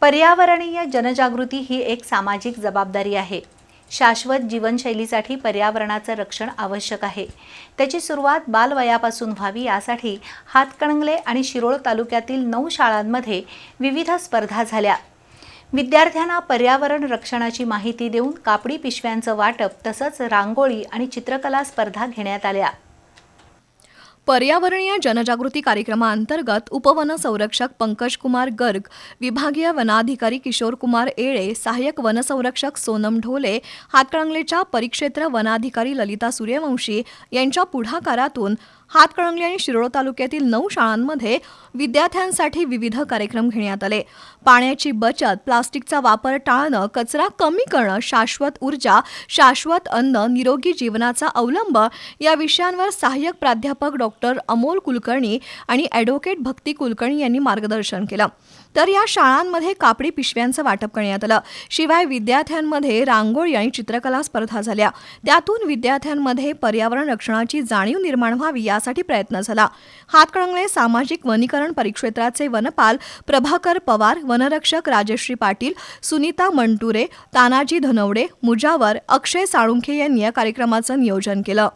पर्यावरणीय जनजागृती ही एक सामाजिक जबाबदारी आहे. शाश्वत जीवनशैलीसाठी पर्यावरणाचं रक्षण आवश्यक आहे. त्याची सुरुवात बालवयापासून व्हावी यासाठी हातकणंगले आणि शिरोळ तालुक्यातील नऊ शाळांमध्ये विविध स्पर्धा झाल्या. विद्यार्थ्यांना पर्यावरण रक्षणाची माहिती देऊन कापडी पिशव्यांचं वाटप तसंच रांगोळी आणि चित्रकला स्पर्धा घेण्यात आल्या. पर्यावरणीय जनजागृती कार्यक्रमाअंतर्गत उपवन संरक्षक पंकज कुमार गर्ग विभागीय वनाधिकारी किशोर कुमार येळे सहाय्यक वनसंरक्षक सोनम ढोले हातकणंगलेच्या परिक्षेत्र वनाधिकारी ललिता सूर्यवंशी यांच्या पुढाकारातून हातकणंगले आणि शिरोळ तालुक्यातील नऊ शाळांमध्ये विद्यार्थ्यांसाठी विविध कार्यक्रम घेण्यात आले. पाण्याची बचत प्लास्टिकचा वापर टाळणं कचरा कमी करणं शाश्वत ऊर्जा शाश्वत अन्न निरोगी जीवनाचा अवलंब या विषयांवर सहाय्यक प्राध्यापक डॉक्टर अमोल कुलकर्णी आणि ॲडव्होकेट भक्ती कुलकर्णी यांनी मार्गदर्शन केलं. तर या शाळांमध्ये कापडी पिशव्यांचं वाटप करण्यात आलं. शिवाय विद्यार्थ्यांमध्ये रांगोळी आणि चित्रकला स्पर्धा झाल्या. त्यातून विद्यार्थ्यांमध्ये पर्यावरण रक्षणाची जाणीव निर्माण व्हावी यासाठी प्रयत्न झाला. हातकणंगले सामाजिक वनीकरण परिक्षेत्राचे वनपाल प्रभाकर पवार वनरक्षक राजश्री पाटील सुनीता मंटुरे तानाजी धनवडे मुजावर अक्षय साळुंखे यांनी या कार्यक्रमाचं नियोजन केलं.